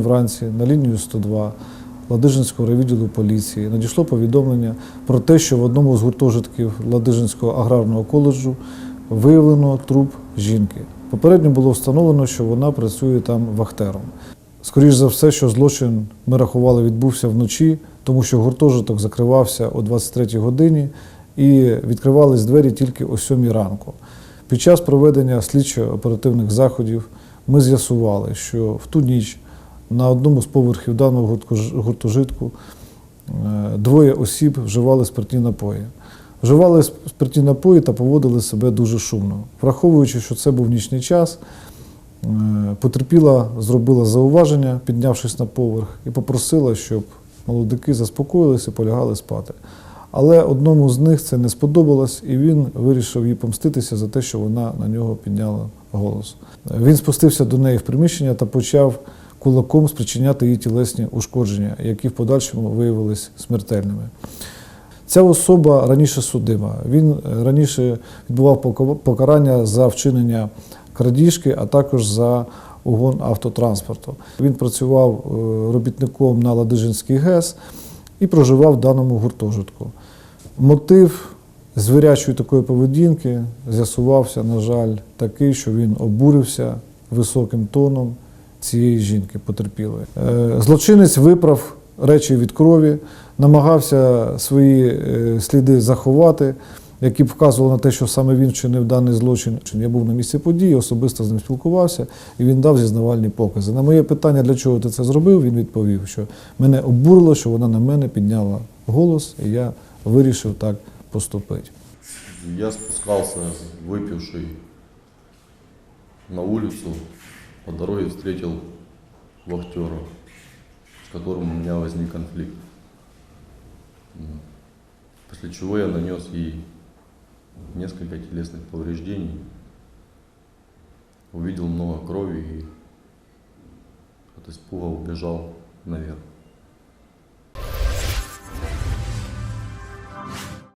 Вранці на лінію 102 Ладижинського райвідділу поліції надійшло повідомлення про те, що в одному з гуртожитків Ладижинського аграрного коледжу виявлено труп жінки. Попередньо було встановлено, що вона працює там вахтером. Скоріше за все, що злочин ми рахували відбувся вночі, тому що гуртожиток закривався о 23 годині і відкривались двері тільки о 7 ранку. Під час проведення слідчо-оперативних заходів ми з'ясували, що в ту ніч на одному з поверхів даного гуртожитку е, двоє осіб вживали спиртні напої. Вживали спиртні напої та поводили себе дуже шумно. Враховуючи, що це був нічний час, е, потерпіла зробила зауваження, піднявшись на поверх, і попросила, щоб молодики заспокоїлися і полягали спати. Але одному з них це не сподобалось, і він вирішив їй помститися за те, що вона на нього підняла голос. Він спустився до неї в приміщення та почав кулаком спричиняти їй тілесні ушкодження, які в подальшому виявились смертельними. Ця особа раніше судима. Він е, раніше відбував покарання за вчинення крадіжки, а також за угон автотранспорту. Він працював е, робітником на Ладижинський ГЕС і проживав в даному гуртожитку. Мотив звірячої такої поведінки з'ясувався, на жаль, такий, що він обурився високим тоном цієї жінки потерпілої. Е, Злочинець виправ речі від крові, намагався свої е, сліди заховати, які б вказували на те, що саме він вчинив даний злочин. Я був на місці події, особисто з ним спілкувався, і він дав зізнавальні покази. На моє питання, для чого ти це зробив, він відповів, що мене обурило, що вона на мене підняла голос, і я вирішив так поступити. Я спускался выпивший на улицу, по дороге встретил вахтера, с которым у меня возник конфликт. После чего я нанес ей несколько телесных повреждений, увидел много крови и от испуга убежал наверх.